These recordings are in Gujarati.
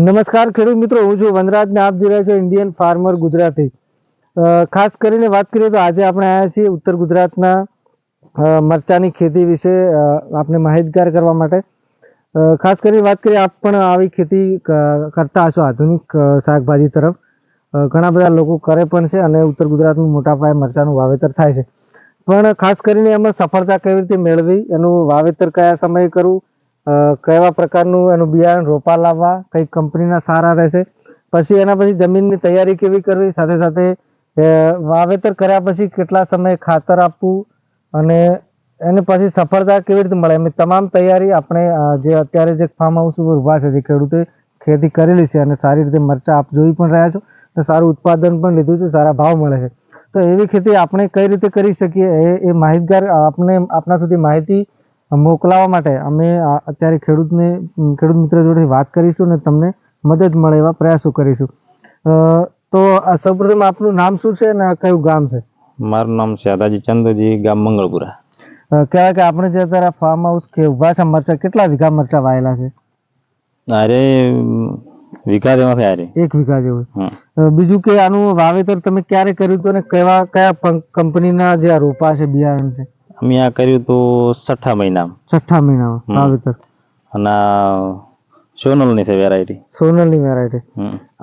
નમસ્કાર, ખેડૂત મિત્રો, હું છું વનરાજ ને આપ જોઈ રહ્યા છો ઇન્ડિયન ફાર્મર ગુજરાતી. ખાસ કરીને વાત કરીએ તો આજે આપણે આવ્યા છીએ ઉત્તર ગુજરાતના મરચાની ખેતી વિશે આપને માહિતગાર કરવા માટે. ખાસ કરીને વાત કરીએ, આપ પણ આવી ખેતી કરતા હશો આધુનિક શાકભાજી તરફ. ઘણા બધા લોકો કરે પણ છે અને ઉત્તર ગુજરાતનું મોટા પાયે મરચાનું વાવેતર થાય છે. પણ ખાસ કરીને એમાં સફળતા કેવી રીતે મેળવી, એનું વાવેતર કયા સમયે કરવું કેવા પ્રકારનું એનું બિયારણ રોપા લાવવા, કઈ કંપનીના સારા રહેશે, પછી એના પછી જમીનની તૈયારી કેવી કરવી, સાથે સાથે વાવેતર કર્યા પછી કેટલા સમયે ખાતર આપવું અને એને પછી સફળતા કેવી રીતે મળે? એમની તમામ તૈયારી આપણે જે અત્યારે જે ફાર્મ હાઉસ ઉપર ઊભા છે, જે ખેડૂતે ખેતી કરેલી છે અને સારી રીતે મરચા આપ જોઈ પણ રહ્યા છો અને સારું ઉત્પાદન પણ લીધું છે, સારા ભાવ મળે છે. તો એવી ખેતી આપણે કઈ રીતે કરી શકીએ? એ એ માહિતગાર આપણે આપણા સુધી માહિતી મોકલાવવા માટે અમે અત્યારે ખેડૂતને ખેડૂત મિત્ર જોડે વાત કરીશું અને તમને મદદ મળે એવા પ્રયાસો કરીશું. તો સૌપ્રથમ આપનું નામ શું છે અને કયું ગામ છે? મારું નામ છે આદાજી ચંદુજી ગામ મંગળપુરા. કહેવાય કે આપણે જે અત્યારે ફાર્મ હાઉસ કે ઊભા છે મરચા કેટલા વીઘા મરચા વાયેલા છે? અરે વીઘા જેવા થયા અરે એક વીઘા જેવું. બીજું કે આનું વાવેતર તમે ક્યારે કર્યું હતું અને કેવા કયા કંપનીના જે રોપા છે બિયારણ છે? અમે આ કર્યું તો છઠ્ઠા મહિનામાં. છઠ્ઠા મહિનામાં વાવેતર. અને સોનલની છે વેરાયટી સોનલની વેરાયટી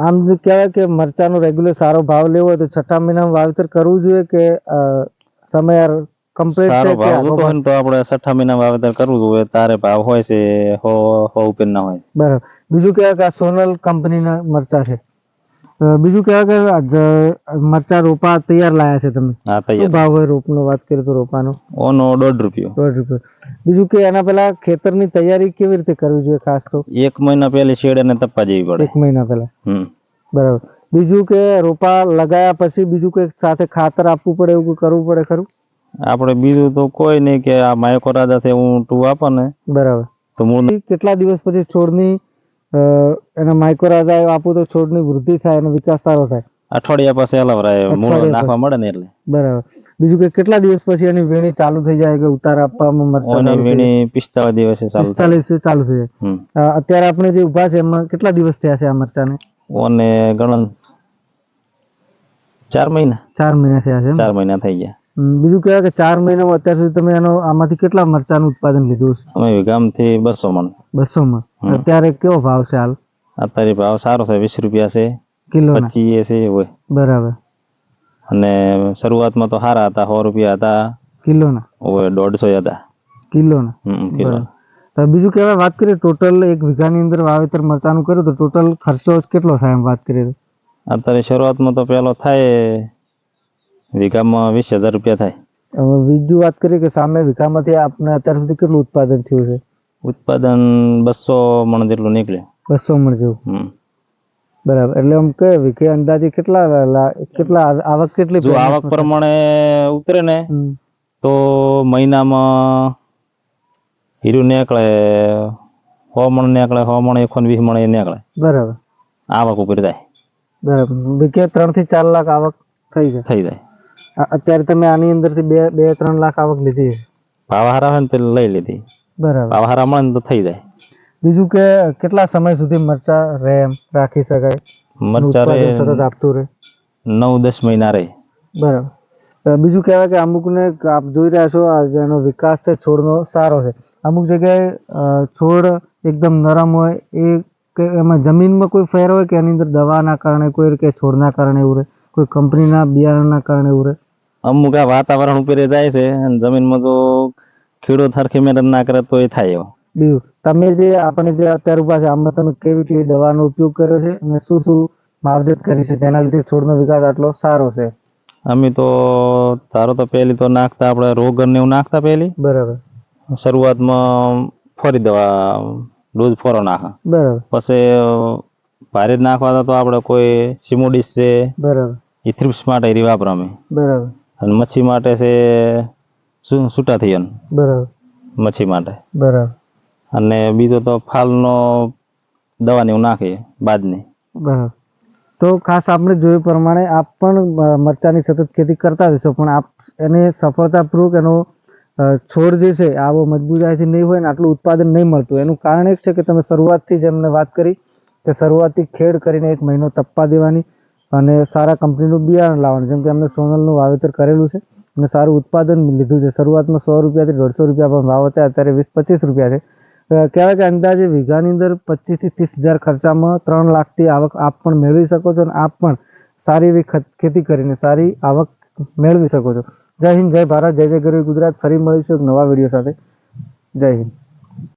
આમ જો કહેવાય કે મરચાનો રેગ્યુલર સારો ભાવ લેવો હોય તો છઠ્ઠા મહિનામાં વાવેતર કરવું જોઈએ કે સમય કમ્પ્લીટ સારો ભાવ હોય તો આપણે છઠ્ઠા મહિના વાવેતર કરવું જોઈએ. તારે ભાવ હોય છે હો હો ઉપર ના હોય. બરાબર. બીજું કે આ સોનલ કંપનીના મરચા છે. બીજું કહેવાય કે મરચા રોપા તૈયાર લાયા છે તમે. હા તૈયાર. ભાવ હોય રોપનો? વાત કરીએ તો રોપાનો. ઓનો દોઢ રૂપિયો. દોઢ રૂપિયા. બીજું કે એના પહેલા ખેતરની તૈયારી કેવી રીતે કરવી જોઈએ ખાસ તો? એક મહિના પહેલી શેડ અને તપવા જેવી પડે. એક મહિના પહેલા. હમ. બરાબર. બીજું કે રોપા લગાયા પછી બીજું કંઈક સાથે ખાતર આપવું પડે એવું કરવું પડે ખરું? આપણે બીજું તો કોઈ નહીં કે આ માયકો રાજાથી હું ટુ આપો ને બરાબર. તો મૂળ કેટલા દિવસ પછી છોડની એના માઇક્રોરાઝા આપું તો છોડની વૃદ્ધિ થાય અને વિકાસ સારો થાય. અઠવાડિયા પાસે અલવરાય મૂળ નાખવા મળે ને એટલે. બરાબર. બીજું કે કેટલા દિવસ પછી એની વેણી ચાલુ થઈ જાય કે ઉતાર આપવામાં મરચા ઓની ચાલુ થઈ જાય? વીણી પિસ્તાળીસ દિવસે ચાલુ થાય. પિસ્તાલીસ ચાલુ થઈ જાય. અત્યારે આપણે જે ઊભા છે એમાં કેટલા દિવસ થયા છે આ મરચાને? ઓને ગણન ચાર મહિના. ચાર મહિના થયા છે એમ? ચાર મહિના થઈ ગયા. બીજું કહેવાય કે ચાર મહિનામાં અત્યાર સુધી તમે એનો આમાંથી કેટલા મરચાનું ઉત્પાદન લીધું છે અમે વીઘામથી બસો મણ બસો મણ અત્યારે કેવો ભાવ છે હાલ? અત્યારે ભાવ સારો છે વીસ રૂપિયા છે કિલો પચીસ છે હોય. બરાબર. અને શરૂઆતમાં તો સારા હતા સો રૂપિયા હતા. કિલો ના હોય દોઢસો હતા. કિલો. ના કિલો બીજું કહેવાય વાત કરીએ ટોટલ એક વીઘાની અંદર વાવેતર મરચાનું કર્યું તો ટોટલ ખર્ચો કેટલો થાય એમ વાત કરીએ અત્યારે શરૂઆતમાં તો પેલો થાય વીઘામાં વીસ હજાર રૂપિયા થાય. હવે બીજું વાત કરીએ કે સામે વીઘામાંથી આપણે અત્યાર સુધી કેટલું ઉત્પાદન થયું છે? ઉત્પાદન બસો મણ જેટલું નીકળે. બસો મણ જેવું? બરાબર. એટલે આમ કે વીઘે અંદાજે કેટલા કેટલા આવક કેટલી જો આવક પ્રમાણે ઉતરે ને તો મહિનામાં હીરું નીકળે સો મણ નીકળે સો મણ એકસો વીસ મણ એ નીકળે. બરાબર. આવક ઉપર જાય. બરાબર. વીઘે ત્રણથી ચાર લાખ આવક થઈ જાય. થઈ જાય. અત્યારે તમે આની અંદરથી બે બે ત્રણ લાખ આવક લીધી ભાવ હારા હોય ને તો લઈ લીધી. બરાબર. ભાવ હારા મળે ને તો થઈ જાય. બીજું કે કેટલા સમય સુધી મરચા રહે એમ? રાખી શકાય? મરચા રહે સતત આપતું રહે? નવ દસ મહિના રહે. બરાબર. બીજું કહેવાય કે અમુકને આપ જોઈ રહ્યા છો એનો વિકાસ છે છોડનો સારો છે. અમુક જગ્યાએ છોડ એકદમ નરમ હોય એ કે એમાં જમીનમાં કોઈ ફેર હોય કે એની અંદર દવાના કારણે કોઈ કે છોડના કારણે એવું રહે? કોઈ કંપનીના બિયારણના કારણે એવું રહે અમુક આ વાતાવરણ ઉપર જાય છે અને જમીનમાં જો ખેડૂત હરખી મહેનત ના કરે તો એ થાય એવો. બીજું તમે જે આપણે જે અત્યારે ઊભા છે આમાં તમે કેવી કેવી દવાનો ઉપયોગ કર્યો છે અને શું શું માવજત કરી છે? તેના લીધે છોડનો વિકાસ આટલો સારો છે. અમે તો ધારો તો પહેલી તો નાખતા આપણે રોગર ને એવું નાખતા પહેલી. બરાબર. શરૂઆતમાં ફરી દવા ડોઝ ફોરો નાખા. બરાબર. પછી ભારે જ નાખવા તો આપણે કોઈ સિમોડિસ છે. બરાબર. ઇથ્રિપ્સ માટે એરી વાપરો અમે બરાબર. અને મચ્છી માટે છે સુ- સુટાથિયન બરાબર. મચ્છી માટે. બરાબર. અને બીજો તો ફાલનો દવાની એવું નાખીએ બાદની બરાબર. તો ખાસ આપણે જોયું પ્રમાણે આપ પણ મરચાની સતત ખેતી કરતા જશો પણ આપ એને સફળતાપૂર્વક એનો છોડ જે છે આવો મજબૂતાઈથી નહીં હોય ને આટલું ઉત્પાદન નહીં મળતું. એનું કારણ એક છે કે તમે શરૂઆતથી જ એમને વાત કરી કે શરૂઆતથી ખેડ કરીને એક મહિનો તપવા દેવાની અને સારા કંપનીનું બિયારણ લાવવાનું, જેમ કે અમે સોનલનું વાવેતર કરેલું છે, અને સારું ઉત્પાદન લીધું છે. શરૂઆતમાં સો રૂપિયાથી દોઢસો રૂપિયા પણ ભાવ હતા, અત્યારે વીસ પચીસ રૂપિયા છે. કહેવાય કે અંદાજે વીઘાની અંદર પચીસથી ત્રીસ હજાર ખર્ચામાં ત્રણ લાખથી આવક આપ પણ મેળવી શકો છો, અને આપ પણ સારી એવી ખત- કરીને સારી આવક મેળવી શકો છો. જય હિન્દ, જય ભારત, જય જય ગરવી ગુજરાત. ફરી મળીશું એક નવા વીડિયો સાથે. જય હિન્દ.